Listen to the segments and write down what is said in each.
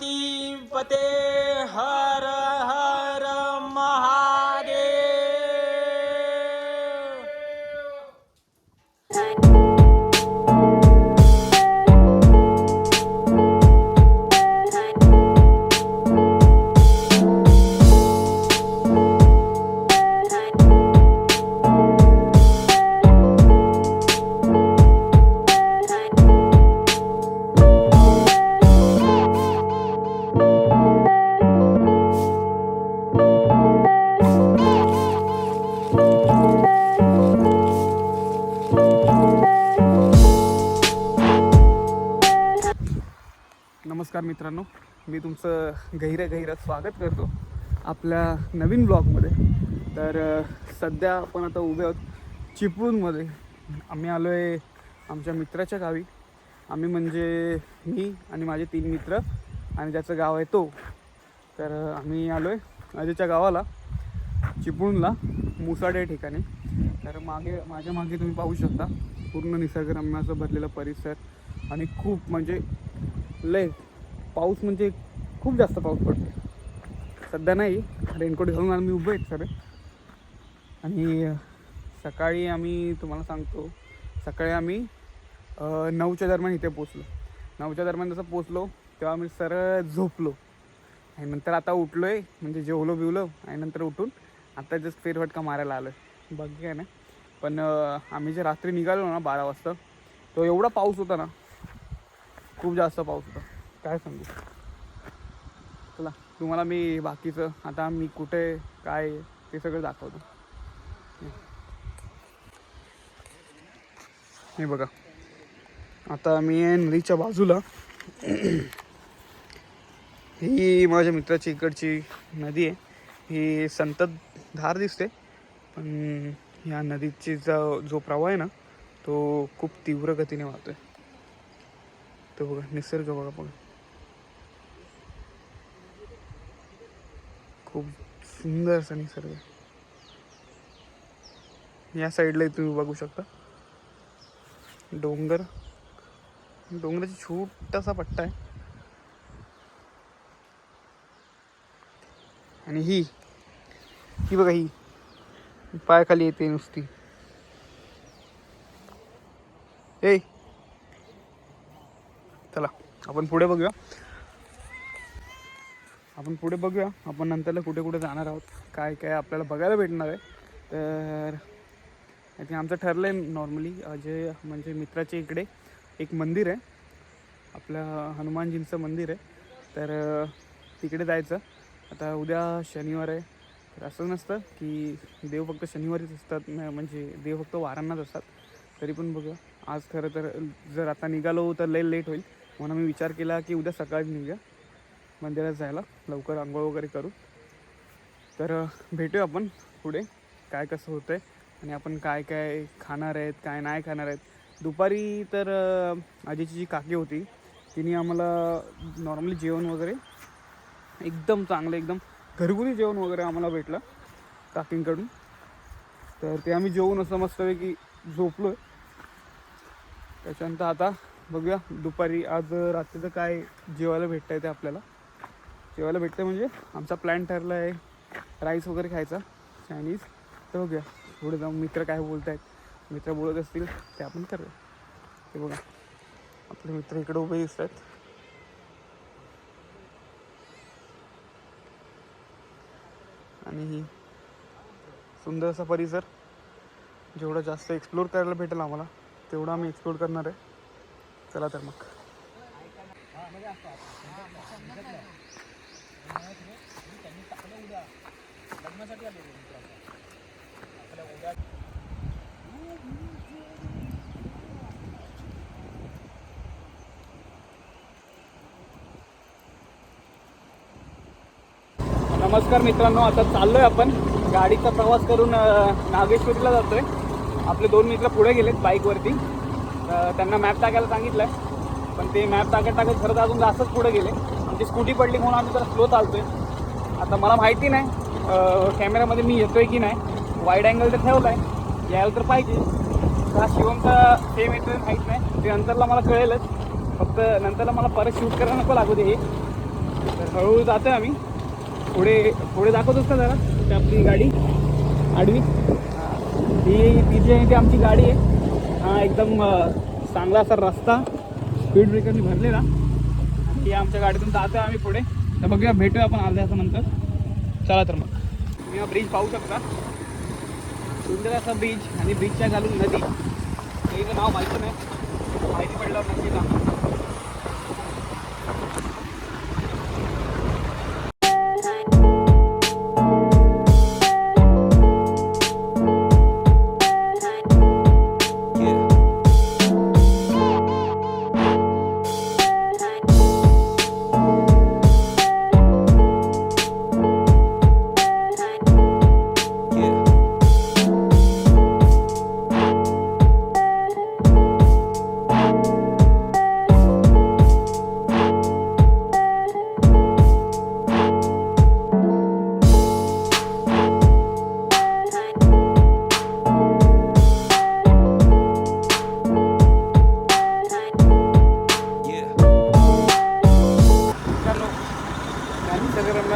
કી ફતેહ मित्रांनो मी तुमचं गहिरं गहिरं स्वागत करतो आपल्या नवीन ब्लॉगमध्ये. तर सध्या आपण आता उभे आहोत चिपळूणमध्ये. आम्ही आलो आहे आमच्या मित्राच्या गावी. आम्ही म्हणजे मी आणि माझे तीन मित्र आणि ज्याचं गाव आहे तो. तर आम्ही आलो आहे अजयच्या गावाला चिपळूणला मुसाड या ठिकाणी. तर मागे माझ्या मागे तुम्ही पाहू शकता. पूर्ण निसर्गरम्य असं भरलेला परिसर आणि खूप म्हणजे लय पाऊस म्हणजे खूप जास्त पाऊस पडतो. सध्या नाही रेनकोट घालून आम्ही उभे आहेत सर आणि सकाळी आम्ही तुम्हाला सांगतो सकाळी आम्ही नऊच्या दरम्यान इथे पोचलो नऊच्या दरम्यान जसं पोचलो तेव्हा आम्ही सरळ झोपलो. आणि नंतर आता उठलो आहे म्हणजे जेवलो बिवलो आणि नंतर उठून आता जस्ट फेरफटका मारायला आलो आहे बाकी काय नाही. पण आम्ही जे रात्री निघालो ना बारा वाजता तो एवढा पाऊस होता ना खूप जास्त पाऊस होता. काय सांगू? चला तुम्हाला मी बाकीचं आता मी कुठे काय ते सगळं दाखवतो. हे बघा. आता मी आहे नदीच्या बाजूला. ही माझ्या मित्राची इकडची नदी आहे. ही संततधार दिसते पण या नदीची जो जो प्रवाह आहे ना तो खूप तीव्र गतीने वाहतोय. तो बघा निसर्ग बघा बघा. खूप सुंदर असा निसर्ग आहे. या साईडला तुम्ही बघू शकता. डोंगर. डोंगराचा छोटासा पट्टा आहे. आणि ही ही बघा ही. पायाखाली येते नुसती. ए! चला आपण पुढे बघूया. आपण पुढे बघूया. आपण नंतरला कुठे कुठे जाणार आहोत काय काय आपल्याला बघायला भेटणार आहे. तर आय थिंक आमचं ठरलं आहे नॉर्मली जे म्हणजे मित्राच्या इकडे एक मंदिर आहे. आपल्या हनुमानजींचं मंदिर आहे. तर तिकडे जायचं. आता उद्या शनिवार आहे. तर असं नसतं की देव फक्त शनिवारीच असतात म्हणजे देव फक्त वारांनाच असतात. तरी पण बघूया. आज खरं तर जर आता निघालो तर लई लेट होईल. म्हणून मी विचार केला की उद्या सकाळी निघूया. मंदिरात जायला लवकर आंघोळ वगैरे करू. तर भेटूया आपण पुढे काय कसं होतं आहे आणि आपण काय काय खाणार आहेत काय नाही खाणार आहेत. दुपारी तर आजीची जी काकी होती तिने आम्हाला नॉर्मली जेवण वगैरे एकदम चांगलं एकदम घरगुती जेवण वगैरे आम्हाला भेटलं काकींकडून. तर ते आम्ही जेवून असं मस्तपैकी झोपलो आहे त्याच्यानंतर आता बघूया दुपारी आज रात्रीचं काय जेवायला भेटतं आहे ते आपल्याला. जेवायला भेटतं म्हणजे. आमचा प्लॅन ठरला आहे राईस वगैरे खायचा चायनीज तर बघूया. पुढे जाऊन मित्र काय बोलत आहेत मित्र बोलत असतील ते आपण करूया ते बघा. आपले मित्र इकडे उभे दिसत आहेत आणि ही सुंदर असा परिसर जेवढं जास्त एक्सप्लोर करायला भेटेल आम्हाला तेवढं आम्ही एक्सप्लोर करणार आहे. चला तर मग. नमस्कार मित्रांनो आता चाललोय आपण. गाडीचा प्रवास करून नागेश्वरीला जातोय. आपले दोन मित्र पुढे गेलेत बाईकवरती. त्यांना मॅप टाकायला सांगितलंय. पण ते मॅप टाकत टाकत खरं तर अजून जास्तच पुढे गेले. आमची स्कूटी पडली म्हणून आम्ही जरा स्लो चालतोय. आता मला माहिती नाही कॅमेरामध्ये कॅमेऱ्यामध्ये मी येतोय की नाही. वाईड अँगल तर ठेवलाय यायला तर पाहिजे. हा शिवमचा सेम येतोय माहीत नाही. ते नंतरला मला कळेलच. फक्त नंतरला मला परत शूट करायला नको लागू दे हे. हळूहळू जातोय आम्ही. पुढे पुढे दाखवतोच का जरा? ते आपली गाडी. आडवी. ती तिची आहे ती आमची गाडी आहे. हा एकदम चांगला असा रस्ता. स्पीड ब्रेकरनी भरलेला. की आमच्या गाडीतून जातो आम्ही पुढे. तर बघूया भेटूया आपण अर्ध्या नंतर चला तर मग. तुम्ही हा ब्रिज पाहू शकता. सुंदर असा ब्रिज आणि ब्रिजच्या घालून नदी. हे नाव माहिती नाही. माहिती पडलं नक्की सांगा.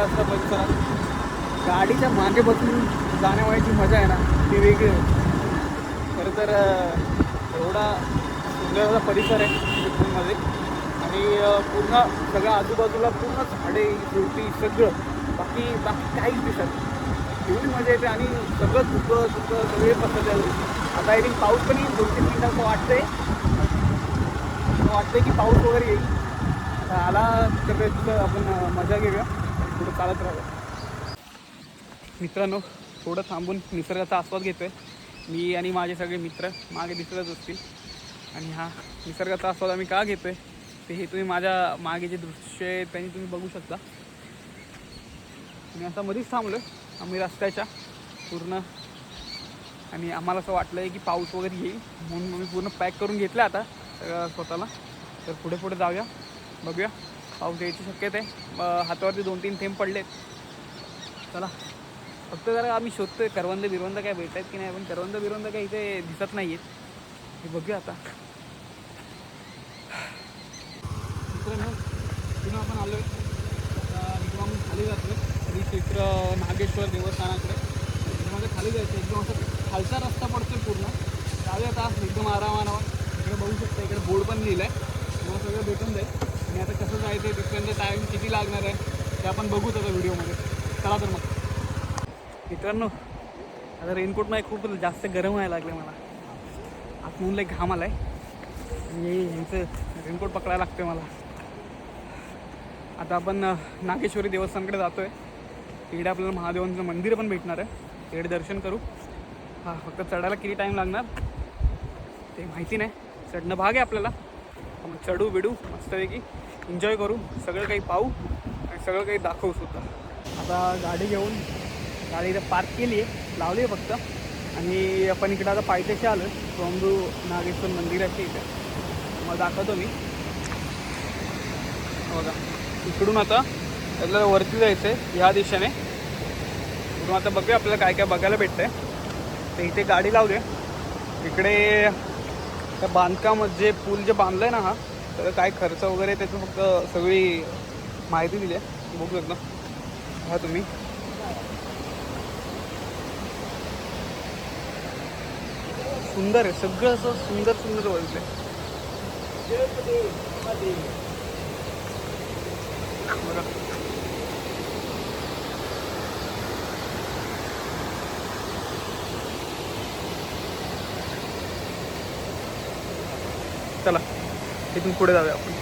निसर्गरम्य परिसरात गाडीच्या मागे बसून जाण्यावयाची मजा आहे ना ती वेगळी आहे. खरं तर एवढा सुंदर असा परिसर आहे चिपळूणमध्ये आणि पूर्ण सगळ्या आजूबाजूला पूर्ण झाडे झुडपी सगळं. बाकी बाकी काहीच दिसत एवढी मजा येते आणि सगळं धुकं धुकं सगळे पसरले आता आय थिंक पाऊस पण येईल दोन तीन मिनिटं असं वाटतंय. असं वाटतंय की पाऊस वगैरे येईल. आला तर तिथं आपण मजा घेऊया. चालत राहावं मित्रांनो थोडं थांबून निसर्गाचा आस्वाद घेतोय. मी आणि माझे सगळे मित्र मागे दिसतच असतील. आणि हा निसर्गाचा आस्वाद आम्ही का घेतोय ते हे तुम्ही माझ्या मागे जे दृश्य आहे त्यांनी तुम्ही बघू शकता. मी आता मध्येच थांबलो आम्ही रस्त्याच्या पूर्ण. आणि आम्हाला असं वाटलं आहे की पाऊस वगैरे येईल म्हणून आम्ही पूर्ण पॅक करून घेतलं आता स्वतःला. तर पुढे पुढे जाऊया बघूया. पाऊस यायची शक्यता. आहे हातावरती दोन तीन थेंब पडलेत. चला. फक्त जरा आम्ही शोधतोय करवंद बिरवंद काय भेटत आहेत की नाही पण करवंद बिरवंद काय इथे दिसत नाही आहेत हे बघूया आता. मित्रांनो पुन्हा आपण आलो आहे इकडून खाली जातो आहे क्षेत्र नागेश्वर देवस्थानाकडे. त्यामध्ये खाली जायचं. एकदम असं खालचा रस्ता पडतोय पूर्ण. जाऊया आता एकदम आरामारावर इकडे बघू शकता. इकडे बोर्ड पण लिहिलं आहे तुम्हाला सगळं भेटून जाईल. आणि आता कसं जायचं आहे तिथपर्यंत टाईम किती लागणार आहे ते आपण बघूच आता व्हिडिओमध्ये. चला तर मग. मित्रांनो आता रेनकोटमध्ये खूप जास्त गरम व्हायला लागलं मला. आतमधून लय घाम आला आणि यांचं रेनकोट पकडायला लागतं मला. आता आपण नागेश्वरी देवस्थानकडे जातो आहे तिकडे आपल्याला महादेवांचं मंदिर पण भेटणार आहे. तिकडे दर्शन करू. हां फक्त चढायला किती टाईम लागणार? ते माहिती नाही. चढणं भाग आहे आपल्याला. चढू बिडू मस्तपैकी एन्जॉय करू सगळं काही पाहू आणि सगळं काही दाखवू सुद्धा. आता गाडी घेऊन गाडी इथं पार्क केली आहे लावली आहे फक्त. आणि आपण इकडं आता पायथ्याशी आलो स्वामू नागेश्वर मंदिराची इथे. मग दाखवतो मी. बघा इकडून आता त्याला वरती जायचं आहे ह्या दिशेने. इकडून आता बघूया आपल्याला काय काय बघायला भेटतं आहे तर इथे गाडी लावली इकडे त्या बांधकाम जे पूल जे बांधलं आहे ना हा तर काय खर्च वगैरे त्याचं फक्त सगळी माहिती दिली आहे. बघू शकता हा तुम्ही. सुंदर आहे. सगळं असं सुंदर सुंदर बोलते आहे चला. इथून पुढे जाऊया आपण.